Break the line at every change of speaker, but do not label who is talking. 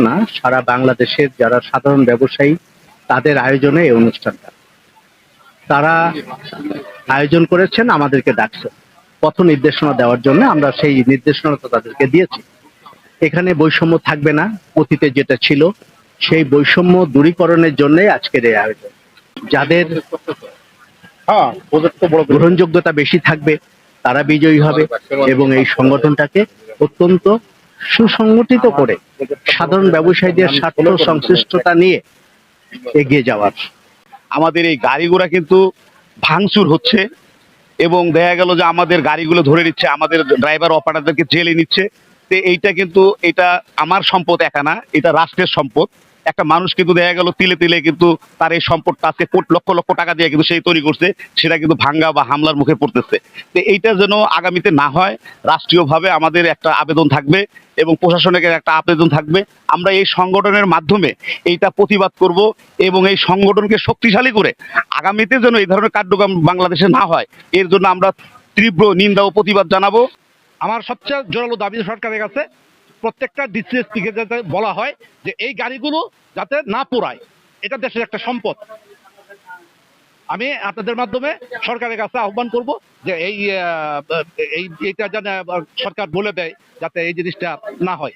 না সারা বাংলাদেশের যারা সাধারণ ব্যবসায়ী তাদের আয়োজনে এই অনুষ্ঠানটা। তারা আয়োজন করেছেন আমাদেরকে ডাকছেন পথ নির্দেশনা দেওয়ার জন্য আমরা সেই নির্দেশনা তো তাদেরকে দিয়েছি। এখানে বৈষম্য থাকবে না অতীতে যেটা ছিল সেই বৈষম্য দূরীকরণের জন্য আজকের এই আয়োজন। যাদের
হ্যাঁ
গ্রহণযোগ্যতা বেশি থাকবে তারা বিজয়ী হবে এবং এই সংগঠনটাকে অত্যন্ত সুসংগঠিত করে সাধারণ ব্যবসায়ীদের স্বার্থ সংশ্লিষ্টতা নিয়ে এগিয়ে যাওয়ার।
আমাদের এই গাড়িগুলা কিন্তু ভাঙচুর হচ্ছে এবং দেখা গেল যে আমাদের গাড়িগুলো ধরে নিচ্ছে আমাদের ড্রাইভার অপারেটরদেরকে জেলে নিচ্ছে। তো এইটা কিন্তু এটা আমার সম্পদ একা না এটা রাষ্ট্রের সম্পদ। একটা মানুষ কিন্তু দেখা গেল তিলে তিলে কিন্তু তার এই সম্পদটা আজকে কোট লক্ষ লক্ষ টাকা দিয়ে কিন্তু সেই তৈরি করছে, সেটা কিন্তু ভাঙ্গা বা হামলার মুখে পড়তেছে। তো এইটা যেন আগামীতে না হয়, রাষ্ট্রীয়ভাবে আমাদের একটা আবেদন থাকবে এবং প্রশাসনের একটা আবেদন থাকবে। আমরা এই সংগঠনের মাধ্যমে এইটা প্রতিবাদ করব এবং এই সংগঠনকে শক্তিশালী করে আগামীতে যেন এই ধরনের কার্যক্রম বাংলাদেশে না হয়, এর জন্য আমরা তীব্র নিন্দা ও প্রতিবাদ জানাব।
আমার সবচেয়ে জোরালো দাবি সরকারের কাছে প্রত্যেকটা ডিসিএসপিকে যাতে বলা হয় যে এই গাড়িগুলো যাতে না পোড়ায়। এটা দেশের একটা সম্পদ। আমি আপনাদের মাধ্যমে সরকারের কাছে আহ্বান করব যে এই এইটা যেন সরকার বলে দেয় যাতে এই জিনিসটা না হয়।